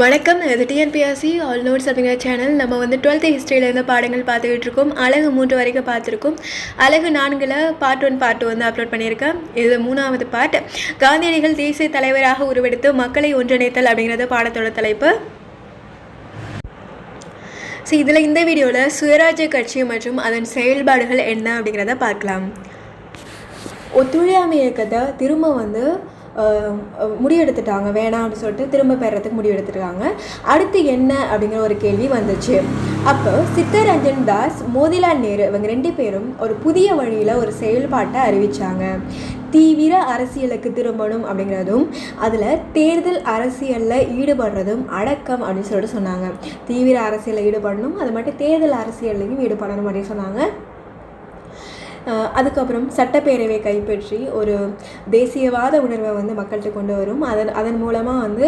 வணக்கம் இது TNPSC all notes அப்படிங்கிற சேனல் நம்ம வந்து டுவெல்த்து ஹிஸ்ட்ரியிலேருந்து பாடங்கள் பார்த்துக்கிட்டு இருக்கோம். அழகு மூன்று வரைக்கும் பார்த்துருக்கோம். அழகு நான்கில் பார்ட் ஒன் பார்ட் வந்து அப்லோட் பண்ணியிருக்கேன். இது மூணாவது பார்ட் காந்தியடிகள் தேசிய தலைவராக உருவெடுத்து மக்களை ஒன்றிணைத்தல் அப்படிங்கிறது பாடத்தோட தலைப்பு. ஸோ இதில் இந்த வீடியோவில் சுயராஜ்ய கட்சி மற்றும் அதன் செயல்பாடுகள் என்ன அப்படிங்கிறத பார்க்கலாம். ஒத்துழையாமை இயக்கத்தை திரும்ப வந்து முடிவெடுத்துட்டாங்க. வேணாம் அப்படின்னு சொல்லிட்டு திரும்ப பெறத்துக்கு முடிவெடுத்துட்டாங்க அடுத்து என்ன அப்படிங்கிற ஒரு கேள்வி வந்துச்சு. அப்போ சித்தரஞ்சன் தாஸ் மோதிலால் நேரு இவங்க ரெண்டு பேரும் ஒரு புதிய வழியில் ஒரு செயல்பாட்டை அறிவித்தாங்க தீவிர அரசியலுக்கு திரும்பணும் அப்படிங்கிறதும் அதில் தேர்தல் அரசியலில் ஈடுபடுறதும் அடக்கம் அப்படின்னு சொல்லிட்டு சொன்னாங்க. தீவிர அரசியலில் ஈடுபடணும் அது மட்டும் தேர்தல் அரசியல்லையும் ஈடுபடணும் அப்படின்னு சொன்னாங்க. அதுக்கப்புறம் சட்டப்பேரவை கைப்பற்றி ஒரு தேசியவாத உணர்வை வந்து மக்கள்கிட்ட கொண்டு வரும். அதன் அதன் மூலமாக வந்து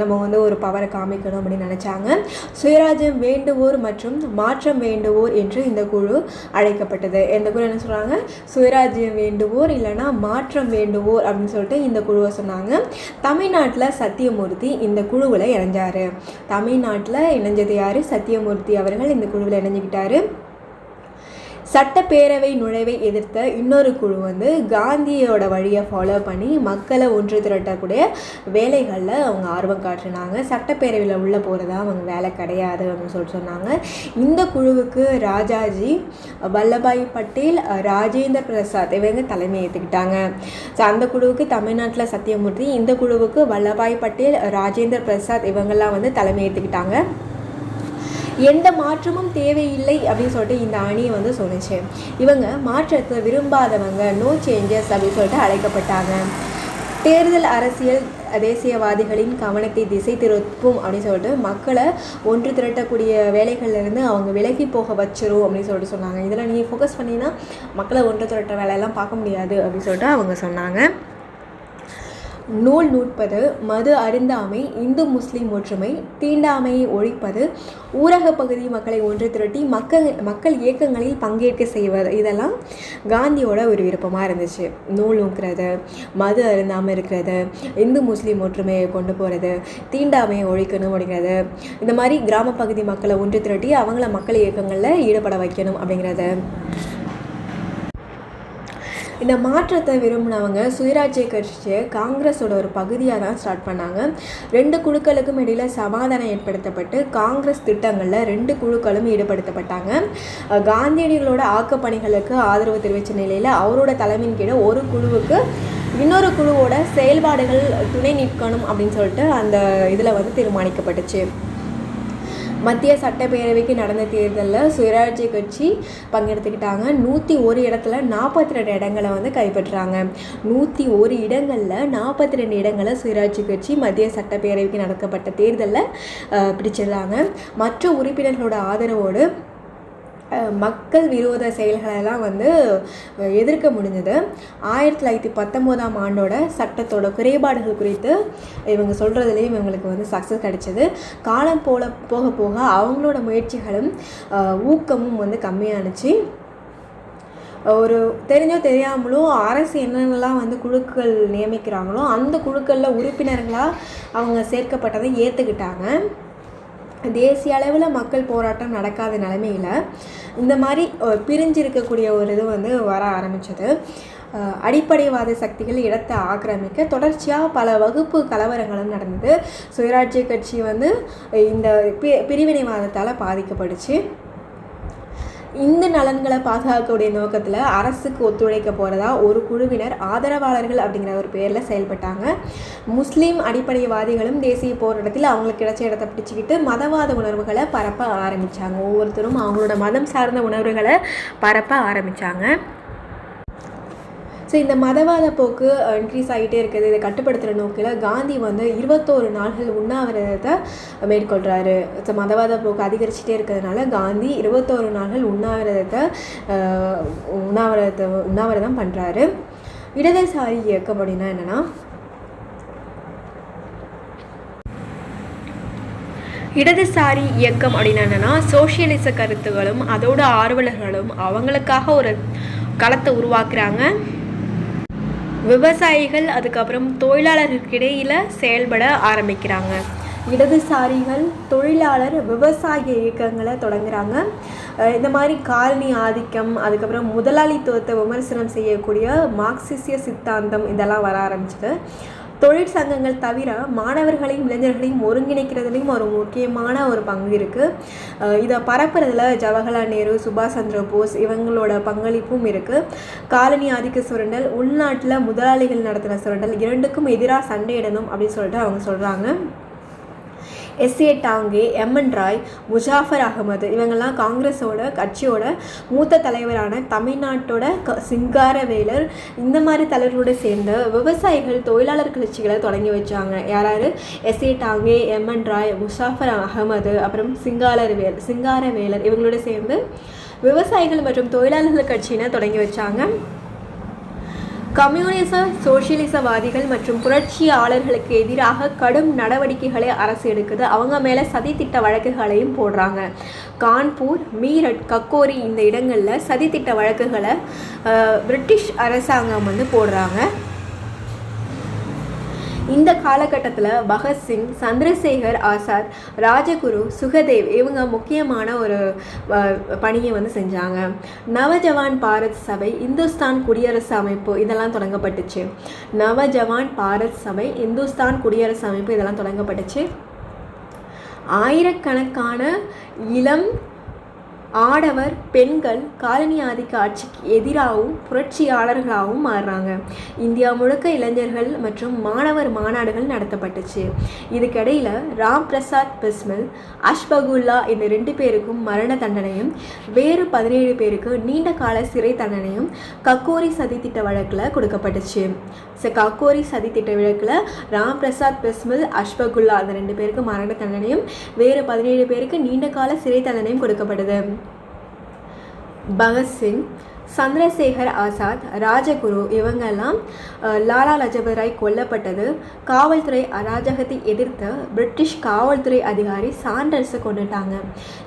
நம்ம வந்து ஒரு பவரை காமிக்கணும் அப்படின்னு நினச்சாங்க. சுயராஜ்யம் வேண்டுவோர் மற்றும் மாற்றம் வேண்டுவோர் என்று இந்த குழு அழைக்கப்பட்டது. இந்த குழு என்ன சொல்கிறாங்க சுயராஜ்யம் வேண்டுவோர் இல்லைன்னா மாற்றம் வேண்டுவோர் அப்படின்னு சொல்லிட்டு இந்த குழுவை சொன்னாங்க. தமிழ்நாட்டில் சத்தியமூர்த்தி இந்த குழுவில் இணைஞ்சார். தமிழ்நாட்டில் இணைஞ்சது யார்? சத்தியமூர்த்தி அவர்கள் இந்த குழுவில் இணைஞ்சிக்கிட்டாரு. சட்டப்பேரவை நுழைவை எதிர்த்த இன்னொரு குழு வந்து காந்தியோட வழியை ஃபாலோ பண்ணி மக்களை ஒன்று திரட்டக்கூடிய வேலைகளில் அவங்க ஆர்வம் காட்டினாங்க. சட்டப்பேரவையில் உள்ளே போகிறதா அவங்க வேலை கிடையாது அப்படின்னு சொல்லிட்டு சொன்னாங்க. இந்த குழுவுக்கு ராஜாஜி வல்லபாய் பட்டேல் ராஜேந்திர பிரசாத் இவங்க தலைமை ஏற்றுக்கிட்டாங்க ஸோ அந்த குழுவுக்கு தமிழ்நாட்டில் சத்தியமூர்த்தி இந்த குழுவுக்கு வல்லபாய் பட்டேல் ராஜேந்திர பிரசாத் இவங்கெல்லாம் வந்து தலைமை ஏற்றுக்கிட்டாங்க எந்த மாற்றமும் தேவையில்லை அப்படின்னு சொல்லிட்டு இந்த அணியை வந்து சொன்னுச்சு இவங்க மாற்றத்தை விரும்பாதவங்க நோ சேஞ்சஸ் அப்படின்னு சொல்லிட்டு அழைக்கப்பட்டாங்க. தேர்தல் அரசியல் தேசியவாதிகளின் கவனத்தை திசை திருப்பும் அப்படின்னு சொல்லிட்டு மக்களை ஒன்று திரட்டக்கூடிய வேலைகள்லேருந்து அவங்க விலகி போக வச்சிரும் அப்படின்னு சொல்லிட்டு சொன்னாங்க. இதில் நீங்கள் ஃபோக்கஸ் பண்ணினா மக்களை ஒன்று திரட்ட வேலையெல்லாம் பார்க்க முடியாது அப்படின்னு சொல்லிட்டு அவங்க சொன்னாங்க. நூல் நூற்பது மது அருந்தாமை இந்து முஸ்லீம் ஒற்றுமை தீண்டாமையை ஒழிப்பது ஊரக பகுதி மக்களை ஒன்று திரட்டி மக்கள் மக்கள் இயக்கங்களில் பங்கேற்க செய்வது இதெல்லாம் காந்தியோட ஒரு விருப்பமாக இருந்துச்சு. நூல் நூக்கிறது மது அருந்தாமல் இருக்கிறது இந்து முஸ்லீம் ஒற்றுமையை கொண்டு போகிறது தீண்டாமையை ஒழிக்கணும் அப்படிங்கிறது இந்த மாதிரி கிராம பகுதி மக்களை ஒன்று திரட்டி அவங்கள மக்கள் இயக்கங்களில் ஈடுபட வைக்கணும் அப்படிங்கிறது. இந்த மாற்றத்தை விரும்பினவங்க சுயராஜ்ய கட்சியை காங்கிரஸோட ஒரு பகுதியாக தான் ஸ்டார்ட் பண்ணாங்க. ரெண்டு குழுக்களுக்கும் இடையில் சமாதானம் ஏற்படுத்தப்பட்டு காங்கிரஸ் திட்டங்களில் ரெண்டு குழுக்களும் ஈடுபடுத்தப்பட்டாங்க. காந்தியடிகளோட ஆக்கப்பணிகளுக்கு ஆதரவு தெரிவித்த நிலையில் அவரோட தலைமையின் கீழே ஒரு குழுவுக்கு இன்னொரு குழுவோட செயல்பாடுகள் துணை நிற்கணும் அப்படின்னு சொல்லிட்டு அந்த இதில் வந்து தீர்மானிக்கப்பட்டுச்சு. மத்திய சட்டப்பேரவைக்கு நடந்த தேர்தலில் சுயராஜ்ய கட்சி பங்கெடுத்துக்கிட்டாங்க. நூற்றி ஒரு இடத்துல நாற்பத்தி ரெண்டு இடங்களை வந்து கைப்பற்றுறாங்க நூற்றி ஒரு இடங்களில் நாற்பத்தி ரெண்டு இடங்களை சுயராஜ்ய கட்சி மத்திய சட்டப்பேரவைக்கு நடக்கப்பட்ட தேர்தலில் பிடிச்சிடுறாங்க மற்ற உறுப்பினர்களோட ஆதரவோடு மக்கள் விரோத செயல்களெல்லாம் வந்து எதிர்க்க முடிஞ்சது. ஆயிரத்தி தொள்ளாயிரத்தி பத்தொம்போதாம் ஆண்டோட சட்டத்தோட குறைபாடுகள் குறித்து இவங்க சொல்கிறதுலேயும் இவங்களுக்கு வந்து சக்ஸஸ் கிடைச்சது. காலம் போல போக போக அவங்களோட முயற்சிகளும் ஊக்கமும் வந்து கம்மியானுச்சு. ஒரு தெரிஞ்சோ தெரியாமலோ அரசு என்னென்னலாம் வந்து குழுக்கள் நியமிக்கிறாங்களோ அந்த குழுக்களில் உறுப்பினர்களாக அவங்க சேர்க்கப்பட்டதை ஏற்றுக்கிட்டாங்க தேசிய அளவில் மக்கள் போராட்டம் நடக்காத நிலமையில் இந்த மாதிரி அஹ், பிரிஞ்சு இருக்கக்கூடிய ஒரு இது வந்து வர ஆரம்பித்தது அடிப்படைவாத சக்திகள் இடத்தை ஆக்கிரமிக்க தொடர்ச்சியாக பல வகுப்பு கலவரங்களும் நடந்தது. சுயராஜ்ய கட்சி வந்து இந்த பி பிரிவினைவாதத்தால் பாதிக்கப்படுச்சு. இந்து நலன்களை பாதுகாக்கக்கூடிய நோக்கத்தில் அரசுக்கு ஒத்துழைக்க போகிறதா ஒரு குழுவினர் ஆதரவாளர்கள் அப்படிங்கிற ஒரு பேரில் செயல்பட்டாங்க. முஸ்லீம் அடிப்படைவாதிகளும் தேசிய போராட்டத்தில் அவங்களுக்கு கிடைச்ச இடத்த பிடிச்சிக்கிட்டு மதவாத உணர்வுகளை பரப்ப ஆரம்பித்தாங்க ஒவ்வொருத்தரும் அவங்களோட மதம் சார்ந்த உணர்வுகளை பரப்ப ஆரம்பித்தாங்க ஸோ இந்த மதவாத போக்கு uh, இன்க்ரீஸ் ஆகிட்டே இருக்குது. இதை கட்டுப்படுத்துகிற நோக்கில் காந்தி வந்து இருபத்தோரு நாள்கள் உண்ணாவிரதத்தை மேற்கொள்கிறாரு ஸோ மதவாத போக்கு அதிகரிச்சுட்டே இருக்கிறதுனால காந்தி இருபத்தோரு நாள்கள் உண்ணாவிரதத்தை uh, உண்ணாவிரதத்தை உண்ணாவிரதம் பண்ணுறாரு இடதுசாரி இயக்கம் அப்படின்னா என்னென்னா? இடதுசாரி இயக்கம் அப்படின்னா என்னென்னா சோஷியலிச கருத்துகளும் அதோட ஆர்வலர்களும் அவங்களுக்காக ஒரு களத்தை உருவாக்குறாங்க. விவசாயிகள் அதுக்கப்புறம் தொழிலாளர்களுக்கிடையில் செயல்பட ஆரம்பிக்கிறாங்க. இடதுசாரிகள் தொழிலாளர் விவசாய இயக்கங்களை தொடங்குறாங்க. இந்த மாதிரி காலனி ஆதிக்கம் அதுக்கப்புறம் முதலாளித்துவத்தை விமர்சனம் செய்யக்கூடிய மார்க்சிசிய சித்தாந்தம் இதெல்லாம் வர ஆரம்பிச்சது. தொழிற்சங்கங்கள் தவிர மாணவர்களையும் இளைஞர்களையும் ஒருங்கிணைக்கிறதுலையும் ஒரு முக்கியமான ஒரு பங்கு இருக்குது இதை பரப்புறதுல ஜவஹர்லால் நேரு சுபாஷ் சந்திர போஸ் இவங்களோட பங்களிப்பும் இருக்குது காலனி ஆதிக்க சுரண்டல் உள்நாட்டில் முதலாளிகள் நடத்தின சுரண்டல் இரண்டுக்கும் எதிராக சண்டையிடணும் அப்படின்னு சொல்லிட்டு அவங்க சொல்கிறாங்க S A Dange M N Roy Muzaffar Ahmed இவங்கெல்லாம் காங்கிரஸோட கட்சியோட மூத்த தலைவரான தமிழ்நாட்டோட க சிங்காரவேலர். இந்த மாதிரி தலைவரோட சேர்ந்து விவசாயிகள் தொழிலாளர் கட்சிகளை தொடங்கி வச்சாங்க. யாராரு? S A Dange M N Roy Muzaffar Ahmed அப்புறம் சிங்காரவேல் சிங்காரவேலர் இவங்களோட சேர்ந்து விவசாயிகள் மற்றும் தொழிலாளர்கள் கட்சியினை தொடங்கி வச்சாங்க. கம்யூனிச சோசியலிசவாதிகள் மற்றும் புரட்சியாளர்களுக்கு எதிராக கடும் நடவடிக்கைகளை அரசு எடுக்குது. அவங்க மேலே சதித்திட்ட வழக்குகளையும் போடுறாங்க. கான்பூர் மீரட் கக்கோரி இந்த இடங்களில் சதித்திட்ட வழக்குகளை பிரிட்டிஷ் அரசாங்கம் வந்து போடுறாங்க. இந்த காலகட்டத்தில் பகத்சிங் சந்திரசேகர் ஆசாத் ராஜகுரு சுகதேவ் இவங்க முக்கியமான ஒரு பணியை வந்து செஞ்சாங்க. நவஜவான் பாரத் சபை இந்துஸ்தான் குடியரசு அமைப்பு இதெல்லாம் தொடங்கப்பட்டுச்சு. நவஜவான் பாரத் சபை இந்துஸ்தான் குடியரசு அமைப்பு இதெல்லாம் தொடங்கப்பட்டுச்சு. ஆயிரக்கணக்கான இளம் ஆடவர் பெண்கள் காலனி ஆதிக்க ஆட்சிக்கு எதிராகவும் புரட்சியாளர்களாகவும் மாறுறாங்க. இந்தியா முழுக்க இளைஞர்கள் மற்றும் மாணவர் மாநாடுகள் நடத்தப்பட்டுச்சு. இதுக்கிடையில் ராம் பிரசாத் பிஸ்மில் அஷ்பகுல்லா இந்த ரெண்டு பேருக்கும் மரண தண்டனையும் வேறு பதினேழு பேருக்கு நீண்ட கால சிறை தண்டனையும் கக்கோரி சதி திட்ட வழக்கில் கொடுக்கப்பட்டுச்சு. ஸோ கக்கோரி சதி திட்ட வழக்கில் ராம் பிரசாத் பிஸ்மில் அஷ்பகுல்லா அந்த ரெண்டு பேருக்கு மரண தண்டனையும் வேறு பதினேழு பேருக்கு நீண்ட கால சிறை தண்டனையும் கொடுக்கப்படுது. பகத்சிங் சந்திரசேகர் ஆசாத் ராஜகுரு இவங்கெல்லாம் லாலா லஜபத் ராய் கொல்லப்பட்டது. காவல்துறை அராஜகத்தை எதிர்த்த பிரிட்டிஷ் காவல்துறை அதிகாரி சாண்டர்ஸை கொண்டுட்டாங்க.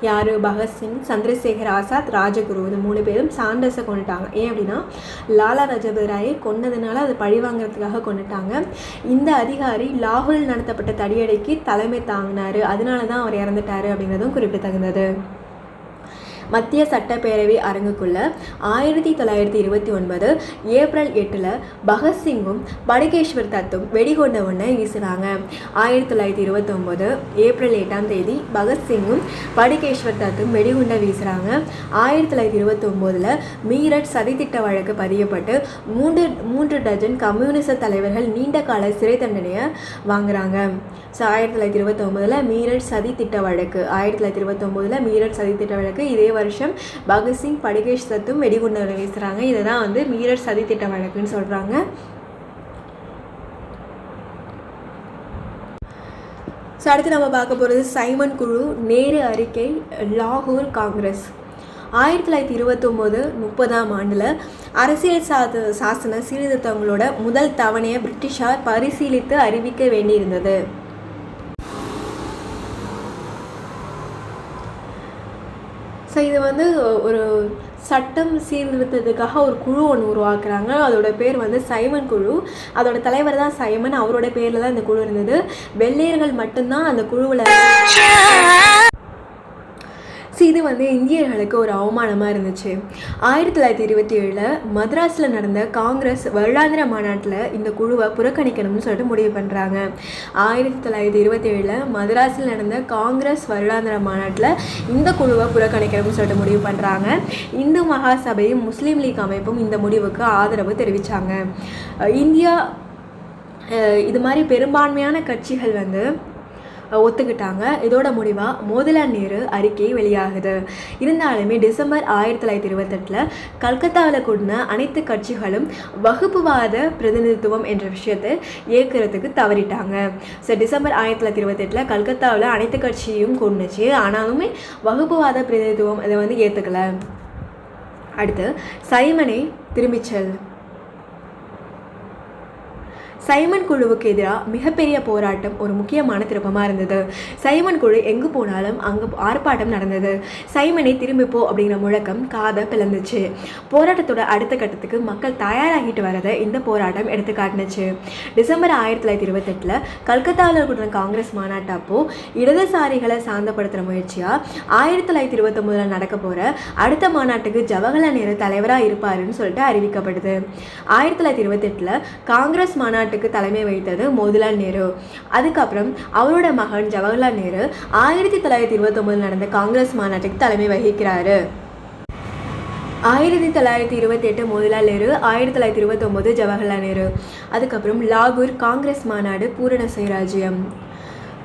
யார்? பகத்சிங் சந்திரசேகர் ஆசாத் ராஜகுரு. இந்த மூணு பேரும் சாண்டர்ஸை கொண்டுட்டாங்க. ஏன் அப்படின்னா லாலா லஜபத் ராயை கொன்னதுனால அது பழி வாங்குறதுக்காக கொண்டுட்டாங்க. இந்த அதிகாரி லாகூரில் நடத்தப்பட்ட தடியடைக்கு தலைமை தாங்கினார். அதனால தான் அவர் இறந்துட்டாரு அப்படிங்கிறதும் குறிப்பிடத்தகுந்தது. மத்திய சட்டப்பேரவை அரங்குக்குள்ள ஆயிரத்தி தொள்ளாயிரத்தி இருபத்தி ஒன்பது ஏப்ரல் எட்டில் பகத்சிங்கும் படுகேஸ்வர் தத்தும் வெடிகொண்ட ஒன்றை வீசினாங்க ஆயிரத்தி தொள்ளாயிரத்தி இருபத்தொம்போது ஏப்ரல் எட்டாம் தேதி பகத்சிங்கும் படுகேஸ்வர் தத்தும் வெடிகுண்டை வீசுகிறாங்க ஆயிரத்தி தொள்ளாயிரத்தி இருபத்தொம்போதில் மீரட் சதித்திட்ட வழக்கு பதியப்பட்டு மூன்று மூன்று டஜன் கம்யூனிச தலைவர்கள் நீண்ட கால சிறை தண்டனையை வாங்குறாங்க. ஸோ ஆயிரத்தி தொள்ளாயிரத்தி இருபத்தொம்போதில் மீரட் சதி திட்ட வழக்கு ஆயிரத்தி தொள்ளாயிரத்தி இருபத்தொம்போதில் மீரட் சதி திட்ட வழக்கு இதே வருஷம் பகத்சிங் படுகேஷ் சத்தும் வெடிகுண்டு வீசுகிறாங்க இதை தான் வந்து மீரட் சதி திட்ட வழக்குன்னு சொல்கிறாங்க ஸோ அடுத்து நம்ம பார்க்க போகிறது சைமன் குழு நேரு அறிக்கை லாகூர் காங்கிரஸ். ஆயிரத்தி தொள்ளாயிரத்தி இருபத்தொம்போது முப்பதாம் ஆண்டில் அரசியல் சாத சாசன சீர்திருத்தங்களோட முதல் தவணையை பிரிட்டிஷார் பரிசீலித்து அறிவிக்க வேண்டியிருந்தது. ஸோ இது வந்து ஒரு சட்டம் சீர்திருத்தத்துக்காக ஒரு குழு ஒன்று உருவாக்குறாங்க. அதோட பேர் வந்து சைமன் குழு. அதோட தலைவர் தான் சைமன். அவரோட பேரில் தான் இந்த குழு இருந்தது. வெள்ளையர்கள் மட்டும்தான் அந்த குழுவில் ஸோ இது வந்து இந்தியர்களுக்கு ஒரு அவமானமாக இருந்துச்சு. ஆயிரத்தி தொள்ளாயிரத்தி இருபத்தி ஏழில் மദ്രാஸில் நடந்த காங்கிரஸ் வருடாந்திர மாநாட்டில் இந்த குழுவை புறக்கணிக்கணும்னு சொல்லிட்டு முடிவு பண்ணுறாங்க ஆயிரத்தி தொள்ளாயிரத்தி இருபத்தி ஏழில் மദ്രാஸில் நடந்த காங்கிரஸ் வருடாந்திர மாநாட்டில் இந்த குழுவை புறக்கணிக்கணும்னு சொல்லிட்டு முடிவு பண்ணுறாங்க இந்து மகாசபையும் முஸ்லீம் லீக் அமைப்பும் இந்த முடிவுக்கு ஆதரவு தெரிவித்தாங்க இந்தியா இது மாதிரி பெரும்பான்மையான கட்சிகள் வந்து ஒத்துக்கிட்டாங்க. இதோட முடிவாக மோதிலால் நேரு அறிக்கை வெளியாகுது. இருந்தாலுமே டிசம்பர் ஆயிரத்தி தொள்ளாயிரத்தி இருபத்தெட்டில் கல்கத்தாவில் கூடின அனைத்து கட்சிகளும் வகுப்புவாத பிரதிநிதித்துவம் என்ற விஷயத்தை ஏற்கிறதுக்கு தவறிட்டாங்க. ஸோ டிசம்பர் ஆயிரத்தி தொள்ளாயிரத்தி இருபத்தெட்டில் கல்கத்தாவில் அனைத்து கட்சியும் கொண்டுச்சு ஆனாலுமே வகுப்புவாத பிரதிநிதித்துவம் இதை வந்து ஏற்றுக்கல அடுத்து சைமனை திரும்பிச் செல். சைமன் குழுவுக்கு எதிராக மிகப்பெரிய போராட்டம் ஒரு முக்கியமான திருப்பமாக இருந்தது. சைமன் குழு எங்கு போனாலும் அங்கே ஆர்ப்பாட்டம் நடந்தது. சைமனை திரும்பி போ அப்படிங்கிற முழக்கம் காதை பிளந்துச்சு. போராட்டத்தோட அடுத்த கட்டத்துக்கு மக்கள் தயாராகிட்டு வரதை இந்த போராட்டம் எடுத்து காட்டினுச்சு. டிசம்பர் ஆயிரத்தி தொள்ளாயிரத்தி இருபத்தெட்டில் கல்கத்தாவில் கூட்டின காங்கிரஸ் மாநாட்டப்போ இடதுசாரிகளை சாந்தப்படுத்துகிற முயற்சியாக ஆயிரத்தி தொள்ளாயிரத்தி இருபத்தொம்போதில் நடக்க போகிற அடுத்த மாநாட்டுக்கு ஜவஹர்லால் நேரு தலைவராக இருப்பாருன்னு சொல்லிட்டு அறிவிக்கப்படுது. ஆயிரத்தி தொள்ளாயிரத்தி இருபத்தெட்டில் காங்கிரஸ் மாநாட்டு மாநாட்டுக்கு தலைமை வைத்தது மோதிலால் நேரு. அதுக்கப்புறம் அவரோட மகன் ஜவஹர்லால் நேரு ஆயிரத்தி தொள்ளாயிரத்தி இருபத்தொம்போதில் நடந்த காங்கிரஸ் மாநாட்டுக்கு தலைமை வகிக்கிறாரு. ஆயிரத்தி தொள்ளாயிரத்தி இருபத்தி எட்டு மோதிலால் நேரு ஆயிரத்தி தொள்ளாயிரத்தி இருபத்தொம்போது ஜவஹர்லால் நேரு. அதுக்கப்புறம் லாகூர் காங்கிரஸ் மாநாடு பூரண சுயராஜ்யம்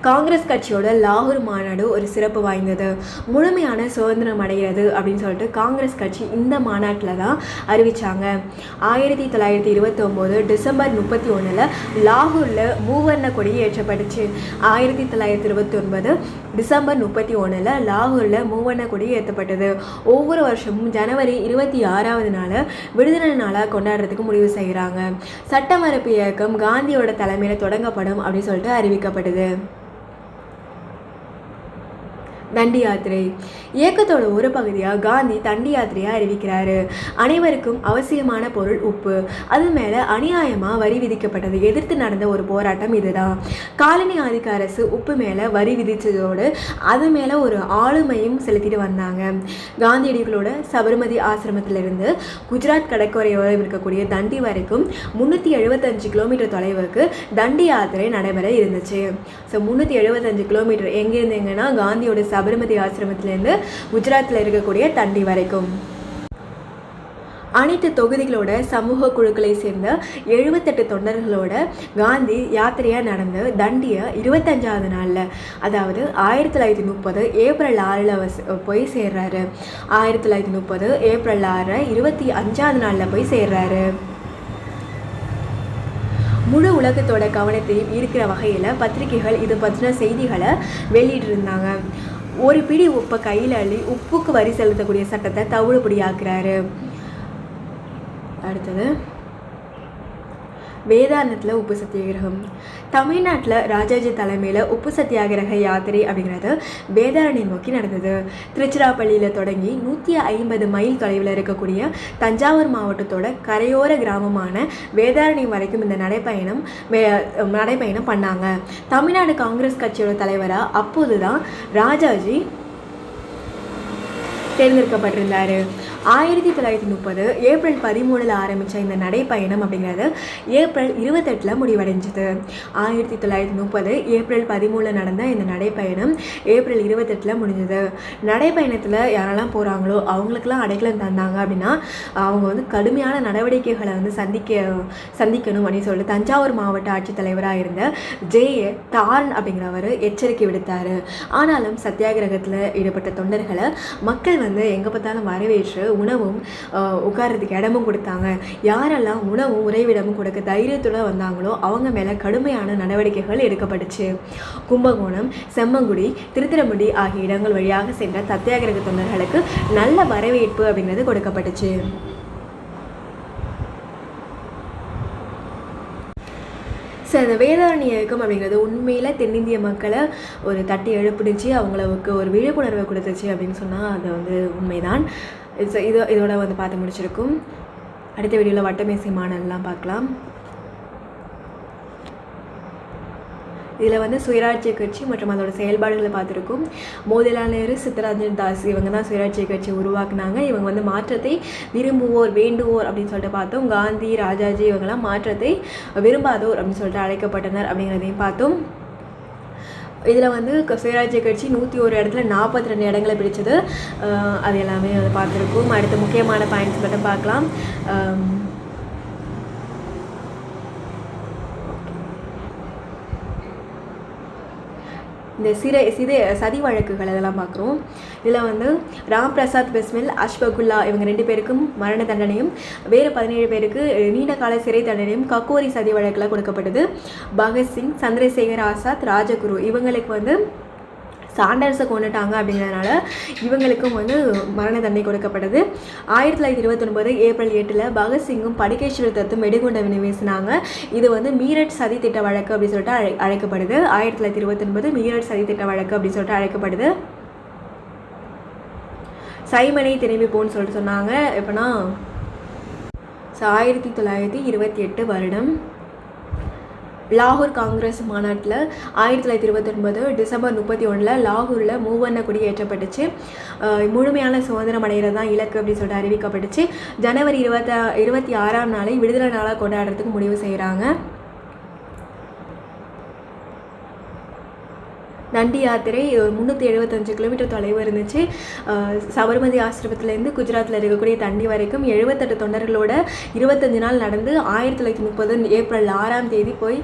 காங்கிரஸ் கட்சியோட லாகூர் மாநாடு ஒரு சிறப்பு வாய்ந்தது. முழுமையான சுதந்திரம் அடைகிறது அப்படின்னு சொல்லிட்டு காங்கிரஸ் கட்சி இந்த மாநாட்டில் தான் அறிவித்தாங்க ஆயிரத்தி தொள்ளாயிரத்தி இருபத்தொம்போது டிசம்பர் முப்பத்தி ஒன்றில் லாகூரில் மூவர்ண கொடி ஏற்றப்பட்டுச்சு. ஆயிரத்தி தொள்ளாயிரத்தி இருபத்தொன்பது டிசம்பர் முப்பத்தி ஒன்றில் லாகூரில் மூவர்ண கொடி ஏற்றப்பட்டது. ஒவ்வொரு வருஷமும் ஜனவரி இருபத்தி ஆறாவது நாள் விடுதலை நாளாக கொண்டாடுறதுக்கு முடிவு செய்கிறாங்க சட்டமறுப்பு இயக்கம் காந்தியோட தலைமையில் தொடங்கப்படும் அப்படின்னு சொல்லிட்டு அறிவிக்கப்பட்டது. தண்டி யாத்திரை. இயக்கத்தோட ஒரு பகுதியாக காந்தி தண்டி யாத்திரையை அறிவிக்கிறாரு. அனைவருக்கும் அவசியமான பொருள் உப்பு. அது மேலே அநியாயமாக வரி விதிக்கப்பட்டது எதிர்த்து நடந்த ஒரு போராட்டம் இதுதான். காலனி ஆதிக்க அரசு உப்பு மேலே வரி விதித்ததோடு அது மேலே ஒரு ஆளுமையும் செலுத்திட்டு வந்தாங்க. காந்தியடிகளோட சபர்மதி ஆசிரமத்திலிருந்து குஜராத் கடற்கரையோரம் இருக்கக்கூடிய தண்டி வரைக்கும் முந்நூற்றி எழுபத்தஞ்சு கிலோமீட்டர் தொலைவுக்கு தண்டி யாத்திரை நடைபெற இருந்துச்சு. ஸோ முந்நூற்றி எழுபத்தஞ்சு கிலோமீட்டர் எங்கேருந்து எங்கன்னா காந்தியோட சபர்மதி ஆசிரமத்திலேருந்து குஜராத்தில் இருக்கக்கூடிய தண்டி வரைக்கும். அனைத்து தொகுதிகளோட சமூக குழுக்களை சேர்ந்த எழுபத்தெட்டு தொண்டர்களோட காந்தி யாத்திரையாக நடந்து தண்டியை இருபத்தஞ்சாவது நாளில் அதாவது ஆயிரத்தி தொள்ளாயிரத்தி முப்பது ஏப்ரல் ஆறில் போய் சேர்றாரு. ஆயிரத்தி தொள்ளாயிரத்தி முப்பது ஏப்ரல் ஆறு இருபத்தி அஞ்சாவது நாளில் போய் சேர்றாரு. முழு உலகத்தோட கவனத்தையும் இருக்கிற வகையில் பத்திரிகைகள் இது பற்றின செய்திகளை வெளியிட்டிருந்தாங்க. ஒரு பிடி உப்பை கையில் அள்ளி உப்புக்கு வரி செலுத்தக்கூடிய சட்டத்தை தவிடுபடியாக்குறாரு அடுத்தது வேதாந்தத்தில் உப்பு சத்தியாகிரகம். தமிழ்நாட்டில் ராஜாஜி தலைமையில் உப்பு சத்தியாகிரக யாத்திரை அப்படிங்கிறது வேதாரணி நோக்கி நடந்தது. திருச்சிராப்பள்ளியில் தொடங்கி நூற்றி ஐம்பது மைல் தொலைவில் இருக்கக்கூடிய தஞ்சாவூர் மாவட்டத்தோட கரையோர கிராமமான வேதாரணி வரைக்கும் இந்த நடைப்பயணம் நடைப்பயணம் பண்ணாங்க. தமிழ்நாடு காங்கிரஸ் கட்சியோட தலைவராக அப்போது தான் ராஜாஜி தேர்ந்தெடுக்கப்பட்டிருந்தார். ஆயிரத்தி தொள்ளாயிரத்தி முப்பது ஏப்ரல் பதிமூணில் ஆரம்பித்த இந்த நடைப்பயணம் அப்படிங்கிறது ஏப்ரல் இருபத்தெட்டில் முடிவடைஞ்சது. ஆயிரத்தி தொள்ளாயிரத்தி முப்பது ஏப்ரல் பதிமூணில் நடந்த இந்த நடைப்பயணம் ஏப்ரல் இருபத்தெட்டில் முடிஞ்சது. நடைப்பயணத்தில் யாரெல்லாம் போகிறாங்களோ அவங்களுக்கெல்லாம் அடைக்கலம் தந்தாங்க அப்படின்னா அவங்க வந்து கடுமையான நடவடிக்கைகளை வந்து சந்திக்க சந்திக்கணும் அப்படின்னு சொல்லிட்டு தஞ்சாவூர் மாவட்ட ஆட்சித்தலைவராக இருந்த ஜே தாரன் அப்படிங்கிறவர் எச்சரிக்கை விடுத்தார். ஆனாலும் சத்தியாகிரகத்தில் ஈடுபட்ட தொண்டர்களை மக்கள் வந்து எங்கே பார்த்தாலும் வரவேற்று உணவும் ஆஹ், உட்கார்றதுக்கு இடமும் கொடுத்தாங்க. யாரெல்லாம் உணவும் உறைவிடமும் கொடுக்க தைரியத்துடன் வந்தாங்களோ அவங்க மேலே கடுமையான நடவடிக்கைகள் எடுக்கப்பட்டுச்சு. கும்பகோணம் செம்மங்குடி திருத்திரமுடி ஆகிய இடங்கள் வழியாக சென்ற சத்தியாகிரக தொண்டர்களுக்கு நல்ல வரவேற்பு அப்படிங்கிறது கொடுக்கப்பட்டுச்சு. ஸோ அந்த வேதாரணி இயக்கம் அப்படிங்கிறது உண்மையில் தென்னிந்திய மக்களை ஒரு தட்டி எழுப்பிடுச்சு அவங்களுக்கு ஒரு விழிப்புணர்வை கொடுத்துச்சு அப்படின்னு சொன்னால் அது வந்து உண்மைதான். ஸோ இது இதோட வந்து பார்த்து முடிச்சிருக்கும். அடுத்த வீடியோவில் வட்டமேசை மாடல்லாம் பார்க்கலாம். இதில் வந்து சுயராட்சிய கட்சி மற்றும் அதோட செயல்பாடுகளை பார்த்துருக்கோம். மோதிலால் நேரு சித்தராஜன் தாஸ் இவங்க தான் சுயராட்சிய கட்சி உருவாக்குனாங்க. இவங்க வந்து மாற்றத்தை விரும்புவோர் வேண்டுவோர் அப்படின்னு சொல்லிட்டு பார்த்தோம். காந்தி ராஜாஜி இவங்கெல்லாம் மாற்றத்தை விரும்பாதோர் அப்படின்னு சொல்லிட்டு அழைக்கப்பட்டனர் அப்படிங்கிறதையும் பார்த்தோம். இதில் வந்து க- சுயராஜ்ய கட்சி நூற்றி ஒரு இடத்துல நாற்பத்தி ரெண்டு இடங்களை பிடிச்சது. அது எல்லாமே வந்து பார்த்துருக்கோம். அடுத்த முக்கியமான பாயிண்ட்ஸ் மட்டும் பார்க்கலாம். இந்த சிறை சிதை சதி வழக்குகள் அதெல்லாம் பார்க்குறோம். இதில் வந்து ராம் பிரசாத் பிஸ்மில் அஷ்பகுல்லா இவங்க ரெண்டு பேருக்கும் மரண தண்டனையும் வேறு பதினேழு பேருக்கு நீண்ட கால சிறை தண்டனையும் கக்கோரி சதி வழக்கில் கொடுக்கப்பட்டது. பகத்சிங் சந்திரசேகர் ஆசாத் ராஜகுரு இவங்களுக்கு வந்து சாண்டர்ஸை கொண்டுட்டாங்க அப்படிங்கிறதுனால இவங்களுக்கும் வந்து மரண தண்டனை கொடுக்கப்பட்டது. ஆயிரத்தி தொள்ளாயிரத்தி இருபத்தொன்பது ஏப்ரல் எட்டில் பகத்சிங்கும் படுகேஸ்வரி தத்தும் வெடிகுண்டை வீசினாங்க இது வந்து மீரட் சதி திட்ட வழக்கு அப்படின்னு சொல்லிட்டு அழை அழைக்கப்படுது. ஆயிரத்தி தொள்ளாயிரத்தி இருபத்தொன்பது மீரட் சதி திட்ட வழக்கு அப்படின்னு சொல்லிட்டு அழைக்கப்படுது. சைமனை திரும்பி போன்னு சொல்லிட்டு சொன்னாங்க. எப்படின்னா ஸோ ஆயிரத்தி தொள்ளாயிரத்தி இருபத்தி எட்டு வருடம். லாகூர் காங்கிரஸ் மாநாட்டில் ஆயிரத்தி தொள்ளாயிரத்தி இருபத்தொன்பது டிசம்பர் முப்பத்தி ஒன்றில் லாகூரில் மூவண்ண கொடி ஏற்றப்பட்டுச்சு முழுமையான சுதந்திரம் அடைகிறது தான் இலக்கு அப்படின்னு சொல்லிட்டு அறிவிக்கப்பட்டுச்சு. ஜனவரி இருபத்த இருபத்தி ஆறாம் நாளை விடுதலை நாளாக கொண்டாடுறதுக்கு முடிவு செய்கிறாங்க. நண்டி யாத்திரை ஒரு முந்நூற்றி எழுபத்தஞ்சு கிலோமீட்டர் தொலைவு இருந்துச்சு. சபர்மதி ஆசிரமத்துலேருந்து குஜராத்தில் இருக்கக்கூடிய தண்டி வரைக்கும் எழுபத்தெட்டு தொண்டர்களோட இருபத்தஞ்சு நாள் நடந்து ஆயிரத்தி தொள்ளாயிரத்தி முப்பது ஏப்ரல் ஆறாம் தேதி போய்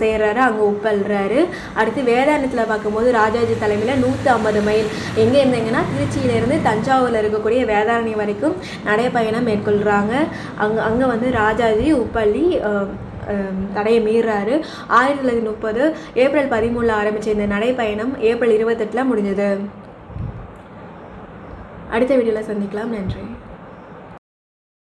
சேர்றாரு. அங்கே ஒப்பல்றாரு அடுத்து வேதாந்தத்தில் பார்க்கும்போது ராஜாஜி தலைமையில் நூற்றி ஐம்பது மைல். எங்கே இருந்தீங்கன்னா திருச்சியிலேருந்து தஞ்சாவூரில் இருக்கக்கூடிய வேதாரணி வரைக்கும் நடைப்பயணம் மேற்கொள்கிறாங்க அங்கே அங்கே வந்து ராஜாஜி உப்பள்ளி தடையை மீறாரு. ஆயிரத்தி தொள்ளாயிரத்தி முப்பது ஏப்ரல் பதிமூணில் ஆரம்பித்த இந்த நடைப்பயணம் ஏப்ரல் இருபத்தெட்டில் முடிஞ்சது. அடுத்த வீடியோவில் சந்திக்கலாம். நன்றி.